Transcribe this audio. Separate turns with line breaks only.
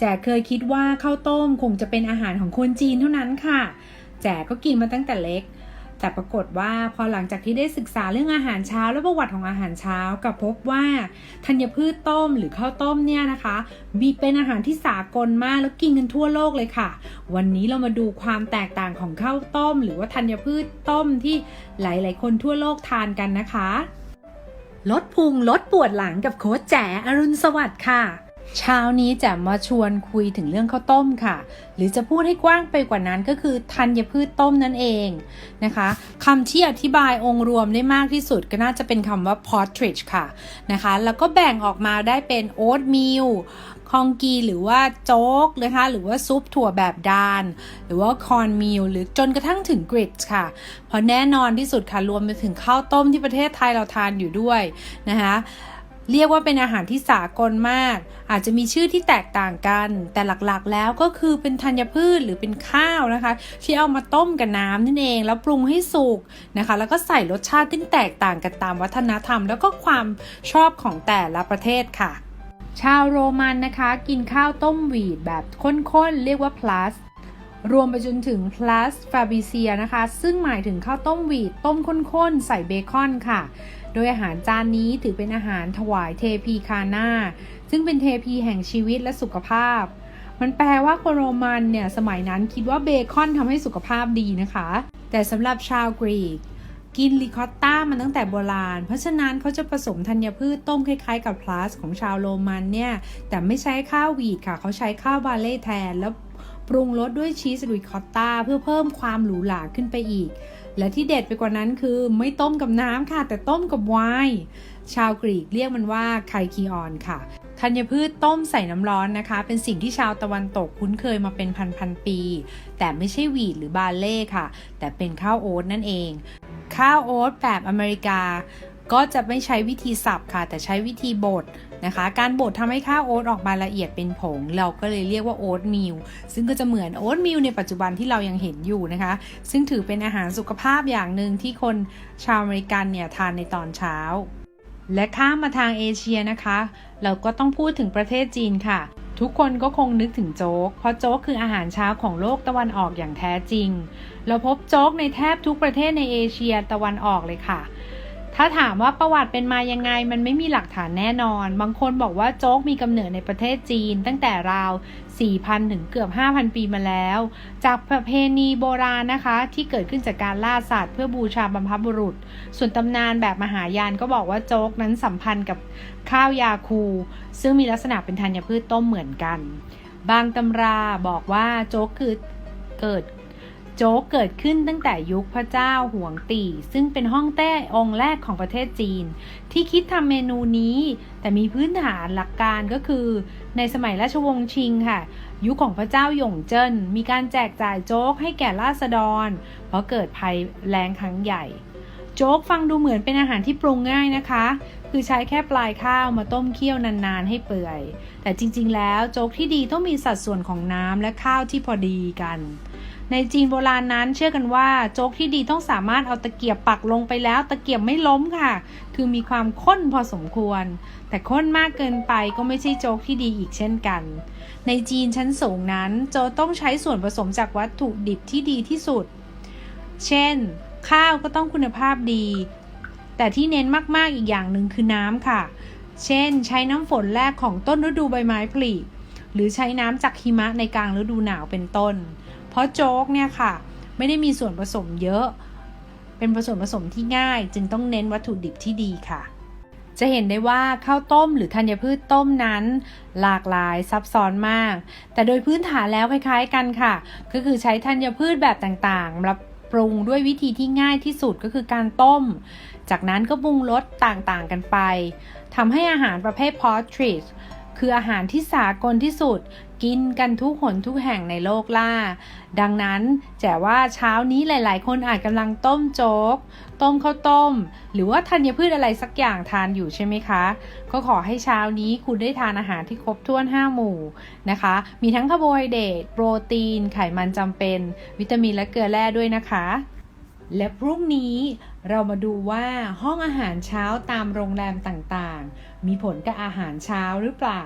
แจกเคยคิดว่าข้าวต้มคงจะเป็นอาหารของคนจีนเท่านั้นค่ะ แจกก็กินมาตั้งแต่เล็ก แต่ปรากฏว่าพอหลังจากที่ได้ศึกษาเรื่องอาหารเช้าและประวัติของอาหารเช้ากับพบว่าธัญพืชต้มหรือข้าวต้มเนี่ยนะคะ มีเป็นอาหารที่สากลมากแล้วกินกันทั่วโลกเลยค่ะ วันนี้เรามาดูความแตกต่างของข้าวต้ม หรือว่าธัญพืชต้มที่หลาย ๆ คนทั่วโลกทานกันนะคะ ลดพุงลดปวดหลังกับโค้ชแจ๋อรุณสวัสดิ์ค่ะ เช้านี้จะมาชวนคุยถึงเรื่องข้าวต้มค่ะ หรือจะพูดให้กว้างไปกว่านั้นก็คือธัญพืชต้มนั่นเองนะคะคำที่อธิบายองค์รวมได้มากที่สุดก็น่าจะเป็นคำว่า porridge ค่ะนะคะ แล้วก็แบ่งออกมาได้เป็น oatmeal คองกีหรือว่าโจ๊กนะคะหรือว่าซุปถั่วแบบดาน หรือว่าคอนมิลหรือจนกระทั่งถึงกริดค่ะ เพราะแน่นอนที่สุดค่ะ รวมไปถึงข้าวต้มที่ประเทศไทยเราทานอยู่ด้วยนะคะ เรียกว่าเป็นอาหารที่สากลมาก อาจจะมีชื่อที่แตกต่างกัน แต่หลักๆ แล้วก็คือเป็นธัญพืชหรือเป็นข้าวนะคะ ที่เอามาต้มกับน้ำนั่นเอง แล้วปรุงให้สุกนะคะ แล้วก็ใส่รสชาติที่แตกต่างกันตามวัฒนธรรม แล้วก็ความชอบของแต่ละประเทศค่ะ ชาวโรมันนะคะ กินข้าวต้มหวีดแบบข้นๆเรียกว่า plus รวมไปจนถึง plus f a b i c i a นะคะ ซึ่งหมายถึงข้าวต้มหวีดต้มข้นๆ ใส่เบคอนค่ะ โดยอาหารจานนี้ถือเป็นอาหารถวายเทพีคาน่าซึ่งเป็นเทพีแห่งชีวิตและสุขภาพ มันแปลว่าคนโรมันเนี่ย สมัยนั้นคิดว่าเบคอนทำให้สุขภาพดีนะคะ แต่สำหรับชาวกรีก กินริคอตต้ามาตั้งแต่โบราณ เพราะฉะนั้นเขาจะผสมธัญพืชต้มคล้ายๆ กับพลาสของชาวโรมันเนี่ย แต่ไม่ใช้ข้าวหวีดค่ะ เขาใช้ข้าวบาเล่แทนแล้ว ปรุงรสด้วยชีสริคอตตาเพื่อเพิ่มความหรูหราขึ้นไปอีก และที่เด็ดไปกว่านั้นคือไม่ต้มกับน้ำค่ะ แต่ต้มกับไวน์ชาวกรีกเรียกมันว่าไคคีออนค่ะธัญพืชต้มใส่น้ำร้อนนะคะ เป็นสิ่งที่ชาวตะวันตกคุ้นเคยมาเป็นพันๆปี แต่ไม่ใช่หวีดหรือบาเล่ค่ะ แต่เป็นข้าวโอ๊ตนั่นเอง ข้าวโอ๊ตแบบอเมริกา ก็จะไม่ใช้วิธีสับค่ะ แต่ใช้วิธีบดนะคะ การบดทำให้ข้าวโอ๊ตออกมาละเอียดเป็นผง เราก็เลยเรียกว่าโอ๊ตมิลซึ่งก็จะเหมือนโอ๊ตมิลในปัจจุบันที่เรายังเห็นอยู่นะคะ ซึ่งถือเป็นอาหารสุขภาพอย่างหนึ่งที่คนชาวอเมริกันเนี่ยทานในตอนเช้า และข้ามมาทางเอเชียนะคะ เราก็ต้องพูดถึงประเทศจีนค่ะทุกคนก็คงนึกถึงโจ๊ก เพราะโจ๊กคืออาหารเช้าของโลกตะวันออกอย่างแท้จริง เราพบโจ๊กในแทบทุกประเทศในเอเชียตะวันออกเลยค่ะ ถ้าถามว่าประวัติเป็นมายังไงมันไม่มีหลักฐานแน่นอน บางคนบอกว่าโจ๊กมีกำเนิดในประเทศจีน ตั้งแต่ราว 4,000 ถึงเกือบ 5,000 ปีมาแล้ว จากประเพณีโบราณนะคะ ที่เกิดขึ้นจากการล่าสัตว์เพื่อบูชาบรรพบุรุษ ส่วนตำนานแบบมหายานก็บอกว่าโจ๊กนั้นสัมพันธ์กับข้าวยาคู ซึ่งมีลักษณะเป็นธัญพืชต้มเหมือนกัน บางตำราบอกว่าโจ๊กคือเกิด โจ๊กเกิดขึ้นตั้งแต่ยุคพระเจ้าหวงตีซึ่งเป็นห้องแต้องค์แรกของประเทศจีน ที่คิดทำเมนูนี้ แต่มีพื้นฐานหลักการก็คือ ในสมัยราชวงศ์ชิงค่ะ ยุคของพระเจ้าหยงเจิ้นมีการแจกจ่ายโจ๊กให้แก่ราษฎร เพราะเกิดภัยแล้งครั้งใหญ่ โจ๊กฟังดูเหมือนเป็นอาหารที่ปรุงง่ายนะคะ คือใช้แค่ปลายข้าวมาต้มเคี่ยวนานๆ ให้เปื่อย แต่จริงๆ แล้วโจ๊กที่ดีต้องมีสัดส่วนของน้ำและข้าวที่พอดีกัน ในจีนโบราณนั้นเชื่อกันว่าโจ๊กที่ดีต้องสามารถเอาตะเกียบปักลงไปแล้ว ตะเกียบไม่ล้มค่ะ คือมีความข้นพอสมควร แต่ข้นมากเกินไปก็ไม่ใช่โจ๊กที่ดีอีกเช่นกัน ในจีนชั้นสูงนั้น โจ๊กต้องใช้ส่วนผสมจากวัตถุดิบที่ดีที่สุด เช่น ข้าวก็ต้องคุณภาพดี แต่ที่เน้นมากๆอีกอย่างหนึ่งคือน้ำค่ะ เช่น ใช้น้ำฝนแรกของต้นฤดูใบไม้ผลิหรือใช้น้ำจากหิมะในกลางฤดูหนาวเป็นต้น เพราะโจ๊กเนี่ยค่ะ ไม่ได้มีส่วนผสมเยอะ เป็นผสมผสมที่ง่าย จึงต้องเน้นวัตถุดิบที่ดีค่ะ จะเห็นได้ว่าข้าวต้มหรือธัญพืชต้มนั้น หลากหลายซับซ้อนมาก แต่โดยพื้นฐานแล้วคล้ายๆกันค่ะ ก็คือใช้ธัญพืชแบบต่างๆมาปรุงด้วยวิธีที่ง่ายที่สุดก็คือการต้ม จากนั้นก็ปรุงรสต่างๆกันไปทำให้อาหารประเภท portrait คืออาหารที่สากลที่สุด กินกันทุกหนทุกแห่งในโลกล่า ดังนั้นแจ๋ว่าเช้านี้หลาย ๆ คนอาจกำลังต้มโจ๊ก ต้มข้าวต้ม หรือว่าธัญพืชอะไรสักอย่างทานอยู่ใช่ไหมคะ ก็ขอให้เช้านี้คุณได้ทานอาหารที่ครบถ้วน 5 หมู่นะคะ มีทั้งคาร์โบไฮเดรตโปรตีน ไขมันจำเป็น วิตามินและเกลือแร่ด้วยนะคะ และพรุ่งนี้เรามาดูว่าห้องอาหารเช้าตามโรงแรมต่างๆ มีผลกับอาหารเช้าหรือเปล่า